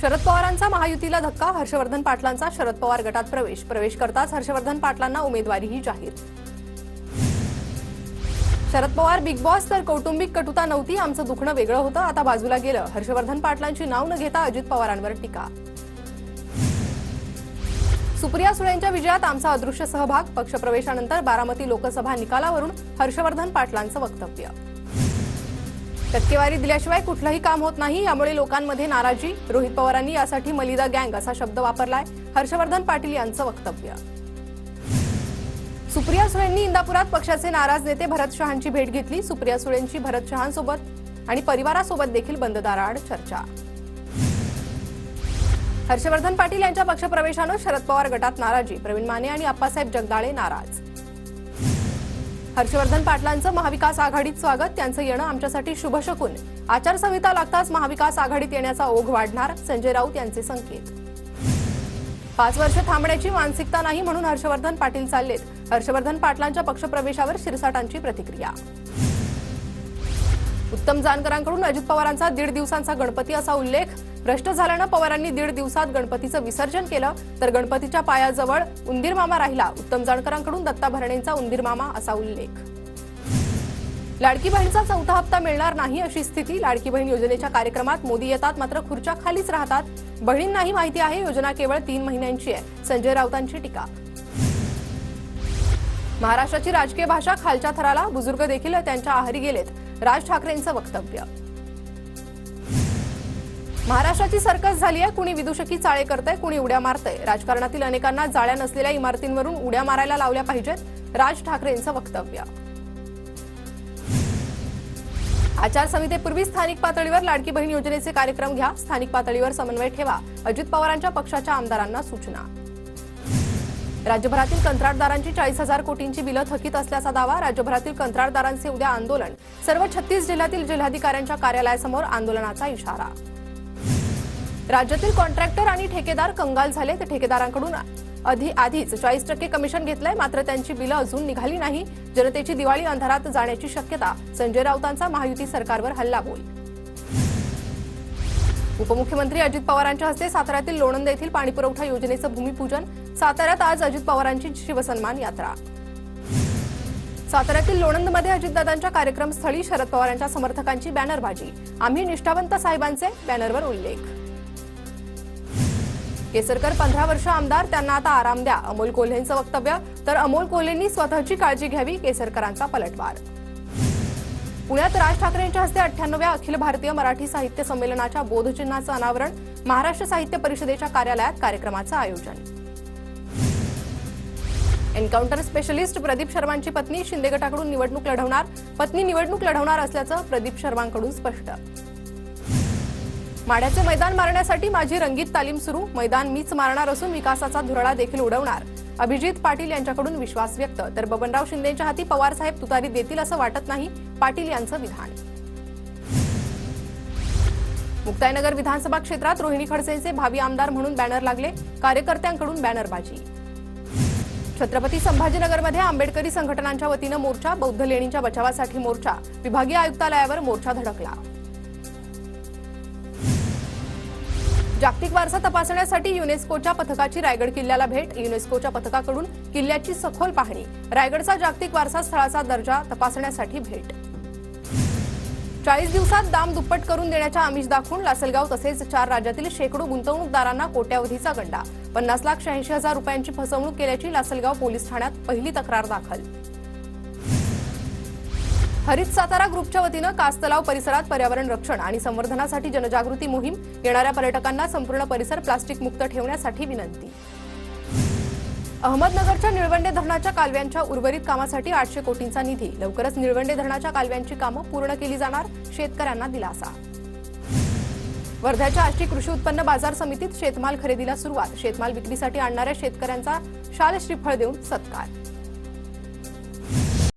शरद पवारांचा महायुतीला धक्का हर्षवर्धन पाटलांचा शरद पवार गटात प्रवेश. प्रवेश करताच हर्षवर्धन पाटलांना उमेदवारीही जाहीर. शरद पवार बिग बॉस तर कौटुंबिक कटुता नव्हती आमचं दुखणं वेगळं होतं आता बाजूला गेलं. हर्षवर्धन पाटलांची नाव न घेता अजित पवारांवर टीका. सुप्रिया सुळेंच्या विजयात आमचा अदृश्य सहभाग. पक्षप्रवेशानंतर बारामती लोकसभा निकालावरून हर्षवर्धन पाटलांचं वक्तव्य. टक्केवारी दिल्याशिवाय कुठलंही काम होत नाही. यामुळे लोकांमध्ये नाराजी. रोहित पवारांनी यासाठी मलिदा गँग असा शब्द वापरलाय. हर्षवर्धन पाटील यांचं वक्तव्य. सुप्रिया सुळेंनी इंदापुरात पक्षाचे नाराज नेते भरत शहांची भेट घेतली. सुप्रिया सुळेंची भरत शहांसोबत आणि परिवारासोबत देखील बंददाराआड चर्चा. हर्षवर्धन पाटील यांच्या पक्षप्रवेशानं शरद पवार गटात नाराजी. प्रवीण माने आणि आप्पासाहेब जगदाळे नाराज. हर्षवर्धन पाटलांचं महाविकास आघाडीत स्वागत. त्यांचं येणं आमच्यासाठी शुभशकून आचारसंहिता लागताच महाविकास आघाडीत येण्याचा ओघ वाढणार संजय राऊत यांचे संकेत. पाच वर्ष थांबण्याची मानसिकता नाही म्हणून हर्षवर्धन पाटील चाललेत. हर्षवर्धन पाटलांच्या पक्षप्रवेशावर शिरसाटांची प्रतिक्रिया. उत्तम जानकरांकडून अजित पवारांचा दीड दिवसांचा गणपती असा उल्लेख. भ्रष्ट झाल्यानं पवारांनी दीड दिवसात गणपतीचं विसर्जन केलं. तर गणपतीच्या पायाजवळ उंदीरमामा राहिला. उत्तम जानकरांकडून दत्ता भरणेंचा उंदीरमामा असा उल्लेख. लाडकी बहिणीचा चौथा हप्ता मिळणार नाही अशी स्थिती. लाडकी बहीण योजनेच्या कार्यक्रमात मोदी येतात मात्र खुर्च्या खालीच राहतात. बहिणींनाही माहिती आहे योजना केवळ तीन महिन्यांची आहे. संजय राऊतांची टीका. महाराष्ट्राची राजकीय भाषा खालच्या थराला. बुजुर्ग देखील त्यांच्या आहारी गेलेत. राज ठाकरेंचं वक्तव्य. महाराष्ट्राची सर्कस झाली आहे. कुणी विदूषकी चाळे करतंय कुणी उड्या मारतंय. राजकारणातील अनेकांना जाळ्या नसलेल्या इमारतींवरून उड्या मारायला लावल्या पाहिजेत. राज ठाकरेंचं वक्तव्य. आचारसंहितेपूर्वी स्थानिक पातळीवर लाडकी बहीण योजनेचे कार्यक्रम घ्या. स्थानिक पातळीवर समन्वय ठेवा. अजित पवारांच्या पक्षाच्या आमदारांना सूचना. राज्यभरातील कंत्राटदारांची चाळीस हजार कोटींची बिलं थकीत असल्याचा दावा. राज्यभरातील कंत्राटदारांचे उद्या आंदोलन. सर्व छत्तीस जिल्ह्यातील जिल्हाधिकाऱ्यांच्या कार्यालयासमोर आंदोलनाचा इशारा. राज्यातील कॉन्ट्रॅक्टर आणि ठेकेदार कंगाल झाले. तर ठेकेदारांकडून आधी आधीच चाळीस टक्के कमिशन घेतलंय. मात्र त्यांची बिलं अजून निघाली नाही. जनतेची दिवाळी अंधारात जाण्याची शक्यता. संजय राऊतांचा महायुती सरकारवर हल्लाबोल. उपमुख्यमंत्री अजित पवारांच्या हस्ते साताऱ्यातील लोणंद येथील पाणीपुरवठा योजनेचं भूमिपूजन. साताऱ्यात आज अजित पवारांची शिवसन्मान यात्रा. साताऱ्यातील लोणंदमध्ये अजितदादांच्या कार्यक्रमस्थळी शरद पवारांच्या समर्थकांची बॅनरबाजी. आम्ही निष्ठावंत साहेबांचे बॅनरवर उल्लेख. केसरकर पंधरा वर्ष आमदार त्यांना आता आराम द्या. अमोल कोल्हेंचं वक्तव्य तर अमोल कोल्हेंनी स्वतःची काळजी घ्यावी केसरकरांचा पलटवार. पुण्यात राज ठाकरेंच्या हस्ते अठ्ठ्याण्णव्या अखिल भारतीय मराठी साहित्य संमेलनाच्या बोधचिन्हाचं अनावरण महाराष्ट्र साहित्य परिषदेच्या कार्यालयात कार्यक्रमाचं आयोजन. एन्काउंटर स्पेशलिस्ट प्रदीप शर्मांची पत्नी शिंदे गटाकडून निवडणूक लढवणार पत्नी निवडणूक लढवणार असल्याचं प्रदीप शर्मांकडून स्पष्ट. माड्याचे मैदान मारण्यासाठी माझी रंगीत तालीम सुरू. मैदान मीच मारणार असून विकासाचा धुरळा देखील उडवणार. अभिजित पाटील यांच्याकडून विश्वास व्यक्त. तर बबनराव शिंदेच्या हाती पवार साहेब तुतारी देतील असं वाटत नाही पाटील यांचं विधान. मुक्ताईनगर विधानसभा क्षेत्रात रोहिणी खडसेंचे भावी आमदार म्हणून बॅनर लागले. कार्यकर्त्यांकडून बॅनरबाजी. छत्रपती संभाजीनगरमध्ये आंबेडकरी संघटनांच्या वतीनं मोर्चा बौद्ध लेणींच्या बचावासाठी मोर्चा. विभागीय आयुक्तालयावर मोर्चा धडकला. जागतिक वारसा तपासण्यासाठी युनेस्कोच्या पथकाची रायगड किल्ल्याला भेट युनेस्कोच्या पथकाकडून किल्ल्याची सखोल पाहणी रायगडचा जागतिक वारसा स्थळाचा दर्जा तपासण्यासाठी भेट. चाळीस दिवसात दाम दुप्पट करून देण्याच्या आमिष दाखवून लासलगाव तसेच चार राज्यातील शेकडो गुंतवणूकदारांना कोट्यावधीचा गंडा पन्नास लाख शहाऐंशी हजार रुपयांची फसवणूक केल्याची लासलगाव पोलीस ठाण्यात पहिली तक्रार दाखल. हरित सातारा ग्रुपच्या वतीनं कास्तलाव परिसरात पर्यावरण रक्षण आणि संवर्धनासाठी जनजागृती मोहीम येणाऱ्या पर्यटकांना संपूर्ण परिसर प्लास्टिक मुक्त ठेवण्यासाठी विनंती. अहमदनगरच्या निळवंडे धरणाच्या कालव्यांच्या उर्वरित कामासाठी आठशे कोटींचा निधी. लवकरच निळवंडे धरणाच्या कालव्यांची कामं पूर्ण केली जाणार शेतकऱ्यांना दिलासा. वर्ध्याच्या आष्टी कृषी उत्पन्न बाजार समितीत शेतमाल खरेदीला सुरुवात. शेतमाल विक्रीसाठी आणणाऱ्या शेतकऱ्यांचा शाल श्रीफळ देऊन सत्कार.